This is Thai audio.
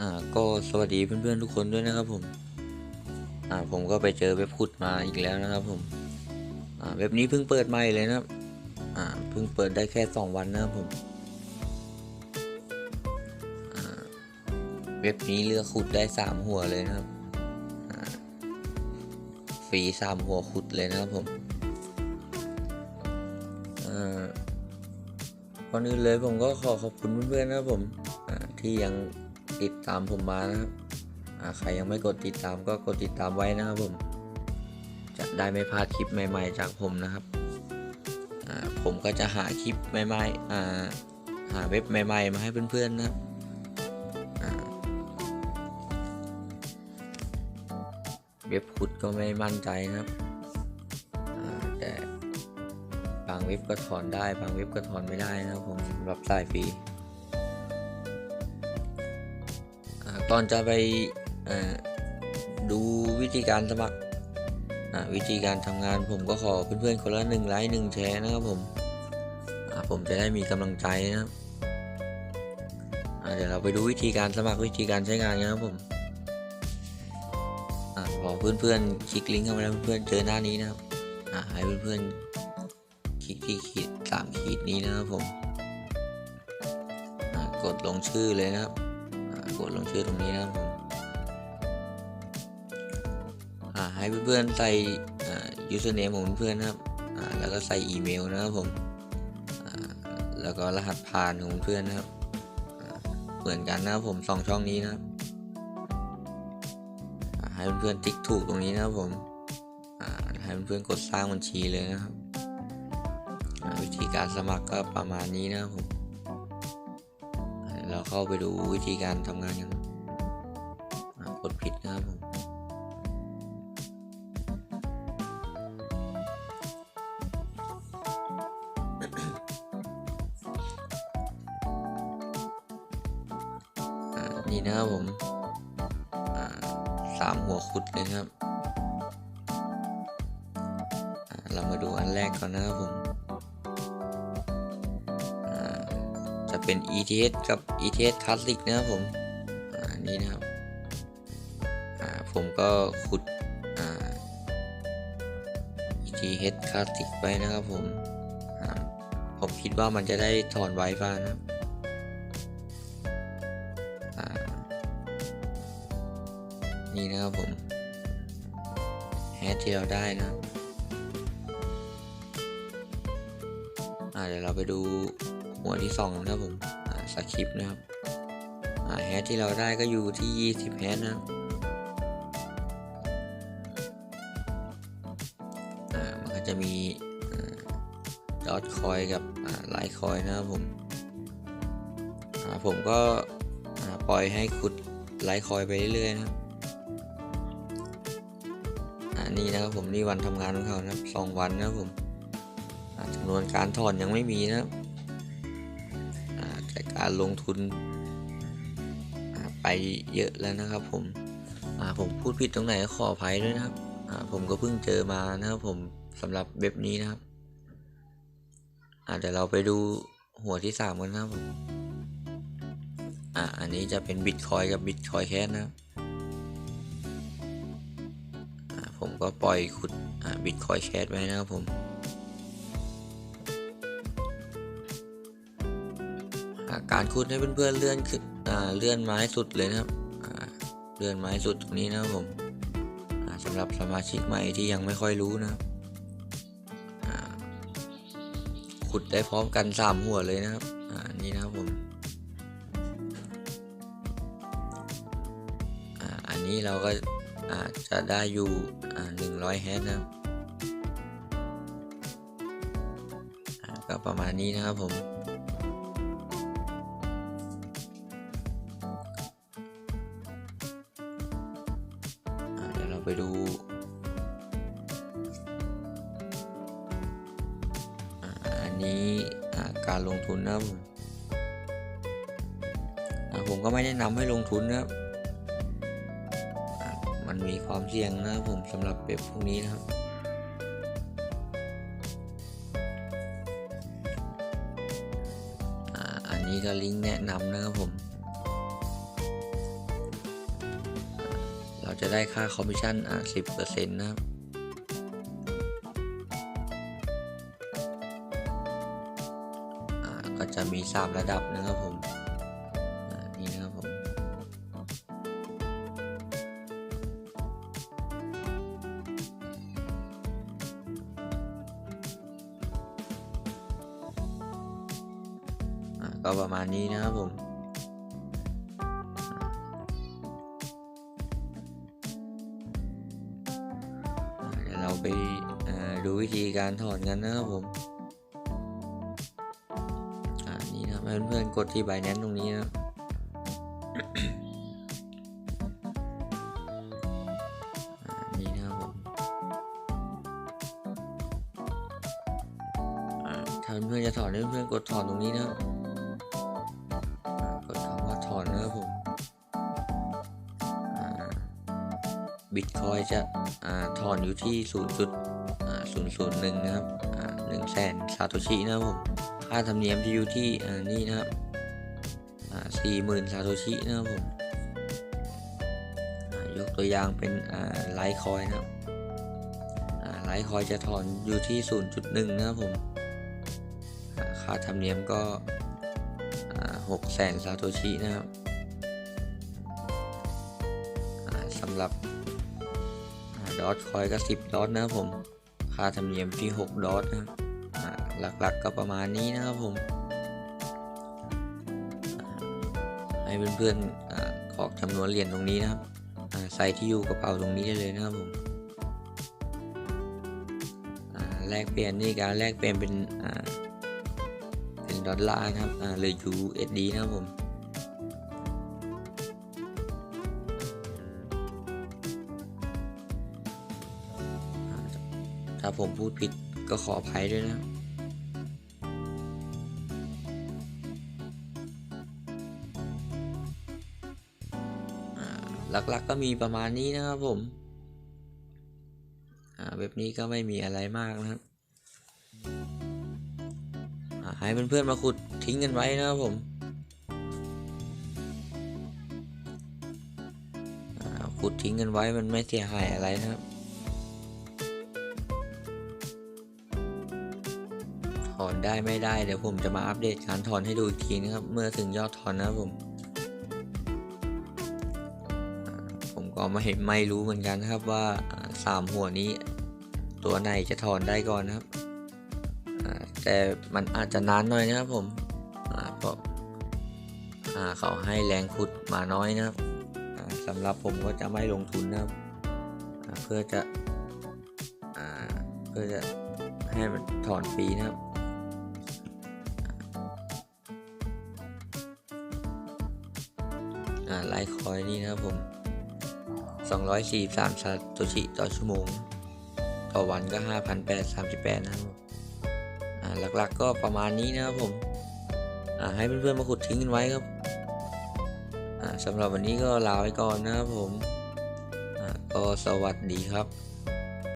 อ่าก็สวัสดีเพื่อนๆทุกคนด้วยนะครับผมอ่าผมก็ไปเจอเว็บขุดมาอีกแล้วนะครับผมอ่าเว็บนี้เพิ่งเปิดใหม่เลยนะครับอ่าเพิ่งเปิดได้แค่สองวันนะครับผมอ่าเว็บนี้เลือกขุดได้สามหัวเลยนะครับอ่าฟรีสามหัวขุดเลยนะครับผมอ่าก่อนอื่นเลยผมก็ขอขอบคุณเพื่อนๆนะครับผมอ่าที่ยัง ติดตามผมมานะครับใครยังไม่กดติดตามก็กดติดตามไว้นะครับผม จะได้ไม่พลาดคลิปใหม่ ๆ จากผมนะครับ ผมก็จะหาคลิปใหม่ๆหาเว็บใหม่ๆ มาให้เพื่อนๆนะครับเว็บขุดก็ไม่มั่นใจนะครับแต่บางเว็บก็ถอนได้ บางเว็บก็ถอนไม่ได้นะครับผมสำหรับสายฟรี อ่าก่อนจะไปดูวิธีการสมัครวิธีการทำงานผมก็ขอเพื่อนๆคนละหนึ่งไลค์หนึ่งแชร์นะครับผมผมจะได้มีกำลังใจนะครับเดี๋ยวเราไปดูวิธีการสมัครวิธีการใช้งานกันะครับผมอพอเพื่อนๆคลิกลิงก์เข้ามาแล้วเพื่อนๆเจอหน้านี้นะครับให้เพื่อนๆคลิกที่ขีดสามขีดนี้นะครับผมกดลงชื่อเลยนะครับ กดลงชื่อตรงนี้นะครับผมให้เพื่อนๆใส่ username ของเพื่อนๆนะครับแล้วก็ใส่อีเมลนะครับผมแล้วก็รหัสผ่านของเพื่อนนะครับเหมือนกันนะครับผมสองช่องนี้นะครับให้เพื่อนๆติ๊กถูกตรงนี้นะครับผมให้เพื่อนๆกดสร้างบัญชีเลยนะครับวิธีการสมัครก็ประมาณนี้นะครับผม เราเข้าไปดูวิธีการทำงานกันกดผิดนะครับผมนี่นะครับผมสามหัวขุดเลยครับ เรามาดูอันแรกก่อนนะครับผม เป็น ETS กับ ETS Classic นะครับผมอ่านี่นะครับผมก็ขุด ETS Classic ไปนะครับผมผมคิดว่ามันจะได้ถอนไวฟ้านะครับนี่นะครับผมแฮชที่เราได้นะเดี๋ยวเราไปดู หัวที่สองนะครับผมสคริปต์นะครับแฮชที่เราได้ก็อยู่ที่ 20 แฮชนะอ่ามันก็จะมีดอทคอยกับไลท์คอยนะครับผมอ่าผมก็ปล่อยให้ขุดไลท์คอยไปเรื่อยๆนะครับอ่านี่นะครับผมนี่วันทำงานของเขานะครับสองวันนะครับผมอ่าจำนวนการถอนยังไม่มีนะครับ การลงทุนไปเยอะแล้วนะครับ ผมผมพูดผิดตรงไหนขออภัยด้วยนะครับผมก็เพิ่งเจอมานะครับ ผมสำหรับเว็บนี้นะครับเดี๋ยวเราไปดูหัวที่สามกันนะครับผมอ่าอันนี้จะเป็นบิตคอยกับบิตคอยแคสนะครับผมก็ปล่อยขุดบิตคอยแคสไว้นะครับผม การคูดให้เพื่อนๆเลื่อนขึ้นเลื่อนไม้สุดเลยนะครับเลื่อนไม้สุดตรงนี้นะครับผมสำหรับสมาชิกใหม่ที่ยังไม่ค่อยรู้นะครับขุดได้พร้อมกันสามหัวเลยนะครับอ่านี่นะครับผมอันนี้เราก็จะได้อยู่หนึ่งร้อยแฮชนะครับก็ประมาณนี้นะครับผม ไปดูอันนี้การลงทุนนะผมก็ไม่แนะนำให้ลงทุนนะครับมันมีความเสี่ยงนะผมสำหรับเว็บพวกนี้นะครับอันนี้ก็ลิงก์แนะนำนะครับผม จะได้ค่าคอมมิชชั่นอ่าสิบเปอร์เซ็นต์นะครับอ่าก็จะมีสามระดับนะครับผมอ่านี่นะครับผม ก็ประมาณนี้นะครับผม การถอนกันนะครับผมอ่านี่นะเพื่อนๆกดที่ใบแนนตรงนี้นะนี่นะครับผมถ้าเพื่อนๆจะถอนเพื่อนๆกดถอนตรงนี้นะครับกดคำว่าถอนนะครับผมบิตคอยจะอถอนอยู่ที่ 0.001 นะครับอ่า1แสนซาโตชินะครับผม ค่าธรรมเนียมที่อยู่ที่นี่นะครับอ่า40,000ซาโตชินะครับผมยกตัวอย่างเป็นไลท์คอยนะครับไลท์คอยจะถอนอยู่ที่ 0.1 นะครับผม ค่าธรรมเนียมก็6แสนซาโตชินะครับสำหรับดอทคอยก็ 10ดอทนะครับผม ค่าธรรมเนียมที่6ดอทนะครับหลักๆก็ประมาณนี้นะครับผม ให้เพื่อนๆกรอกจำนวนเหรียญตรงนี้นะครับใส่ที่อยู่กระเป๋าตรงนี้ได้เลยนะครับผมแลกเปลี่ยนนี่การแลกเปลี่ยนเป็นเป็นดอลลาร์นะครับหรือ USD นะครับผม ถ้าผมพูดผิดก็ขออภัยด้วยนะ หลักๆก็มีประมาณนี้นะครับผมอ่าเว็บนี้ก็ไม่มีอะไรมากนะครับให้เพื่อนๆมาขุดทิ้งกันไว้นะครับผมขุดทิ้งกันไว้มันไม่เสียหายอะไรนะครับ ได้ไม่ได้เดี๋ยวผมจะมาอัปเดตการถอนให้ดูอีกทีนะครับ เมื่อถึงยอดถอนนะผมอ่าผมก็ไม่ไม่รู้เหมือนกันนะครับว่าอ่าสามหัวนี้ ตัวไหนจะถอนได้ก่อนนะครับ แต่มันอาจจะนานหน่อยนะครับผมเพราะเขาให้แรงขุดมาน้อยนะครับสำหรับผมก็จะไม่ลงทุนนะครับ เพื่อจะอเพื่อจะให้มันถอนฟรีนะครับาไลท์คอยนี่นะครับผม 243ซาโตชิต่อชั่วโมง ต่อวันก็ 5,838 นะครับผมอ่าหลักๆก็ประมาณนี้นะครับผมอ่าให้เพื่อนๆมาขุดทิ้งกันไว้ครับอ่าสำหรับวันนี้ก็ลาไปก่อนนะครับผมอ่าก็สวัสดีครับ